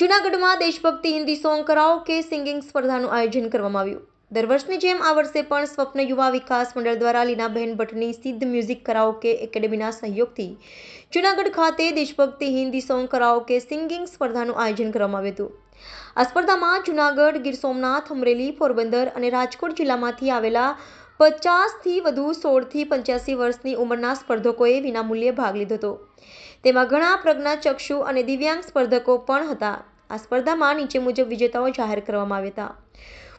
જૂનાગઢમાં દેશભક્તિ Hindi song karaoke singing સ્પર્ધાનું આયોજન કરવામાં આવ્યું. દર વર્ષની જેમ આ વર્ષે પણ સ્વપ્ન યુવા વિકાસ મંડળ દ્વારા લીનાબહેન ભટ્ટની સિદ્ધ મ્યુઝિક કરાઓકે એકેડેમીના સહયોગથી જૂનાગઢ ખાતે દેશભક્તિ હિન્દી સોંગ કરાઓકે સિંગિંગ સ્પર્ધાનું આયોજન કરવામાં આવ્યું હતું. આ સ્પર્ધામાં જૂનાગઢ, ગીર સોમનાથ, અમરેલી, પોરબંદર અને રાજકોટ જિલ્લામાંથી આવેલા પચાસથી વધુ સોળથી પંચ્યાસી વર્ષની ઉંમરના સ્પર્ધકોએ વિનામૂલ્યે ભાગ લીધો હતો. તેમાં ઘણા પ્રજ્ઞાચક્ષુ અને દિવ્યાંગ સ્પર્ધકો પણ હતા. આ સ્પર્ધામાં નીચે મુજબ વિજેતાઓ જાહેર કરવામાં આવ્યા હતા.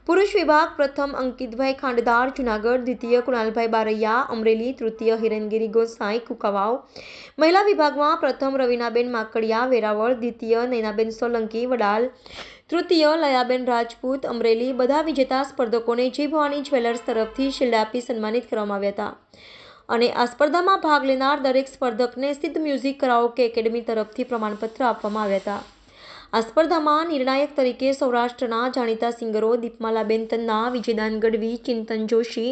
પુરુષ વિભાગ પ્રથમ અંકિતભાઈ ખાંડદાર, જુનાગઢ, દ્વિતીય કુણાલભાઈ બારૈયા, અમરેલી, તૃતીય હિરણગીરી ગોસાઈ, કુકાવાવ. મહિલા વિભાગમાં પ્રથમ રવિનાબેન માકડિયા, વેરાવળ, દ્વિતીય નૈનાબેન સોલંકી, વડાલ, તૃતીય લયાબેન રાજપૂત, અમરેલી. બધા વિજેતા સ્પર્ધકોને જય ભવાની જ્વેલર્સ તરફથી શિલ્ડ આપી સન્માનિત કરવામાં આવ્યા હતા. અને આ સ્પર્ધામાં ભાગ લેનાર દરેક સ્પર્ધકને સિદ્ધ મ્યુઝિક કરાઓકે એકેડમી તરફથી પ્રમાણપત્ર આપવામાં આવ્યા હતા. આ સ્પર્ધામાં નિર્ણાયક તરીકે સૌરાષ્ટ્રના જાણીતા સિંગરો દીપમાલાબેન તન્ના, વિજયદાન ગઢવી, ચિંતન જોશી,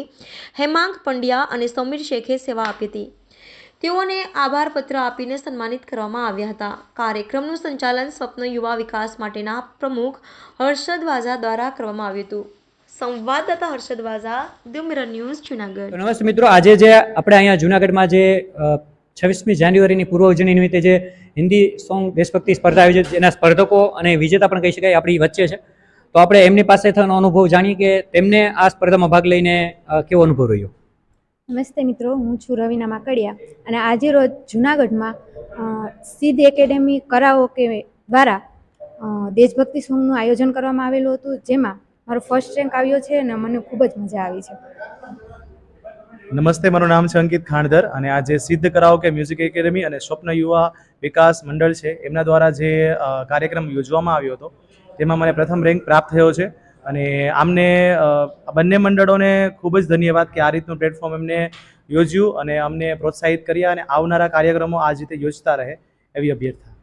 હેમાંગ પંડ્યા અને સમીર શેખે સેવા આપી હતી. તેઓને આભાર પત્ર આપીને સન્માનિત કરવામાં આવ્યા હતા. કાર્યક્રમનું સંચાલન સ્વપ્ન યુવા વિકાસ માટેના પ્રમુખ હર્ષદ વાઝા દ્વારા કરવામાં આવ્યું હતું. સંવાદદાતા હર્ષદ વાઝા મિરર ન્યૂઝ જુનાગઢ. નમસ્તે મિત્રો આજે જે આપણે અહીંયા જુનાગઢમાં જે છવ્વીસમી જાન્યુઆરીની પૂર્વ ઉજવણી નિમિત્તે જે હિન્દી સોંગ દેશભક્તિ સ્પર્ધા આયોજિત જેના સ્પર્ધકો અને વિજેતા પણ કહી શકાય આપણી વચ્ચે છે. તો આપણે એમની પાસે થવાનો અનુભવ જાણીએ કે તેમને આ સ્પર્ધામાં ભાગ લઈને કેવો અનુભવ રહ્યો? નમસ્તે મિત્રો હું છું રવિના માકડિયા અને આજે રોજ જુનાગઢમાં સિદ્ધ એકેડેમી કરાઓકે દ્વારા દેશભક્તિ સોંગનું આયોજન કરવામાં આવેલું હતું જેમાં મારો ફર્સ્ટ રેન્ક આવ્યો છે અને મને ખૂબ જ મજા આવી છે. નમસ્તે, મારું નામ છે અંકિત ખાણધર અને આ જે સિદ્ધ કરાઓકે મ્યુઝિક એકેડમી અને સ્વપ્ન યુવા વિકાસ મંડળ છે, એમના દ્વારા જે કાર્યક્રમ યોજવામાં આવ્યો હતો, તેમાં મને પ્રથમ રેન્ક પ્રાપ્ત થયો છે અને આમને બંને મંડળોને ખૂબ જ ધન્યવાદ કે આ રીતનું પ્લેટફોર્મ એમને યોજ્યું અને અમને પ્રોત્સાહિત કર્યા અને આવનારા કાર્યક્રમો આ રીતે યોજતા રહે એવી અભ્યર્થના.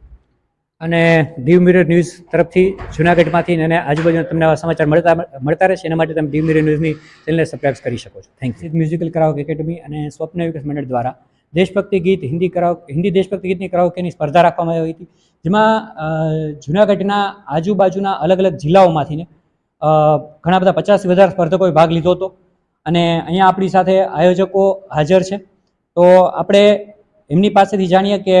અને દીવ મિરર ન્યૂઝ તરફથી જુનાગઢમાંથી અને આજુબાજુના તમને આવા સમાચાર મળતા મળતા રહેશે. એના માટે તમે દીવ મિરર ન્યૂઝની ચેનલને સબસ્ક્રાઈબ કરી શકો છો. Thank you musical karaoke academy અને સ્વપ્ન વિકાસ મંડળ દ્વારા દેશભક્તિ ગીત, હિન્દી કરાઓ હિન્દી દેશભક્તિ ગીતની કરાઓકેની સ્પર્ધા રાખવામાં આવી હતી, જેમાં જુનાગઢના આજુબાજુના અલગ અલગ જિલ્લાઓમાંથી ને ઘણા બધા પચાસથી વધારે સ્પર્ધકોએ ભાગ લીધો હતો. અને અહીંયા આપણી સાથે આયોજકો હાજર છે. તો આપણે એમની પાસેથી જાણીએ કે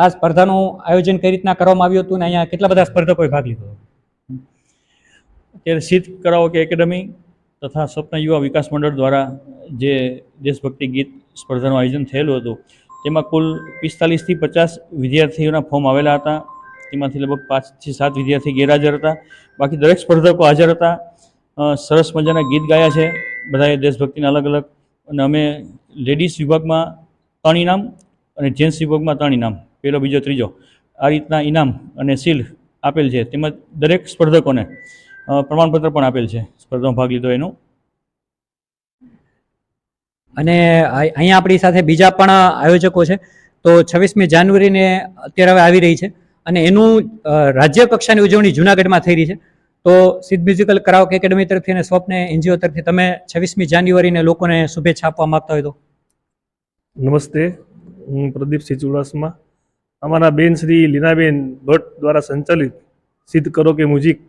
આ સ્પર્ધાનું આયોજન કઈ રીતના કરવામાં આવ્યું હતું ને અહીંયા કેટલા બધા સ્પર્ધકોએ ભાગ લીધો અત્યારે સિદ્ધ કરાઓકે એકેડમી તથા સ્વપ્ન યુવા વિકાસ મંડળ દ્વારા જે દેશભક્તિ ગીત સ્પર્ધાનું આયોજન થયેલું હતું, તેમાં કુલ પિસ્તાલીસથી પચાસ વિદ્યાર્થીઓના ફોર્મ આવેલા હતા. તેમાંથી લગભગ પાંચથી સાત વિદ્યાર્થી ગેરહાજર હતા. બાકી દરેક સ્પર્ધકો હાજર હતા. સરસ મજાના ગીત ગાયા છે. બધાએ દેશભક્તિના અલગ અલગ અને અમે લેડીઝ વિભાગમાં ત્રણ ઇનામ અને જેન્ટ્સ વિભાગમાં ત્રણ ઇનામ પહેલો બીજો ત્રીજો. આ રીતના ઇનામ અને સીલ આપેલ છે. તેમજ દરેક સ્પર્ધકોને પ્રમાણપત્ર પણ આપેલ છે. સ્પર્ધામાં ભાગ લીધો એનું. અને અહીંયા આપણી સાથે બીજા પણ આયોજકો છે. તો છવ્વીસમી જાન્યુઆરીને અત્યારે હવે આવી રહી છે. અને એનું રાજ્ય કક્ષાની ઉજવણી જુનાગઢમાં થઈ રહી છે. તો સિદ્ધ મ્યુઝિકલ કરાઓકે એકેડમી તરફથી અને સ્વપ્ન એનજીઓ તરફથી તમે છવ્વીસમી જાન્યુઆરીને લોકોને શુભેચ્છા આપવા માંગતા હોય તો. નમસ્તે. હું પ્રદીપસિંહ ચુડાસમા. અમારા બેન શ્રી લીનાબેન ભટ્ટ દ્વારા સંચાલિત સિદ્ધ કરો કે મ્યુઝિક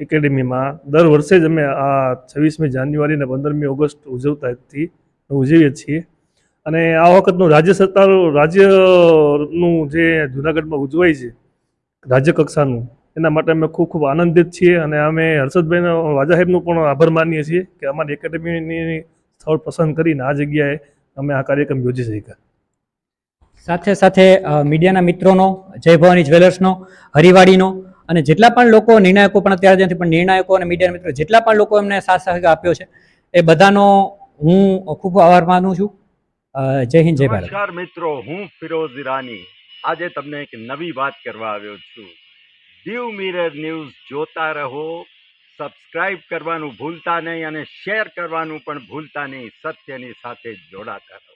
એકેડેમીમાં દર વર્ષે જ અમે આ છવ્વીસમી જાન્યુઆરી અને પંદરમી ઓગસ્ટ ઉજવતાથી ઉજવીએ છીએ. અને આ વખતનું રાજ્ય સરકાર રાજ્યનું જે જુનાગઢમાં ઉજવાય છે, રાજ્ય કક્ષાનું, એના માટે અમે ખૂબ ખૂબ આનંદિત છીએ અને અમે હર્ષદભાઈનો વાજા સાહેબનો પણ આભાર માનીએ છીએ કે અમારી એકેડેમીની સ્થળ પસંદ કરીને આ જગ્યાએ અમે આ કાર્યક્રમ યોજી શક્યા. સાથે સાથે મીડિયાના મિત્રોનો, જય ભવાની જ્વેલર્સનો, હરિવાડીનો અને જેટલા પણ લોકો નિર્ણાયકો પણ અત્યારે નથી પણ નિર્ણાયકો અને મીડિયાના મિત્રો, જેટલા પણ લોકો એમને સાથ સહકાર આપ્યો છે, એ બધાનો હું ખૂબ આભાર માનું છું. જય હિન્દ, જય ભારત. નમસ્કાર મિત્રો, હું ફિરોઝ ઈરાની. આજે તમને એક નવી વાત કરવા આવ્યો છું. દીવ મિરર ન્યૂઝ જોતા રહો, સબસ્ક્રાઇબ કરવાનું ભૂલતા નહીં અને શેર કરવાનું પણ ભૂલતા નહીં, સત્યની સાથે જોડાતા રહો.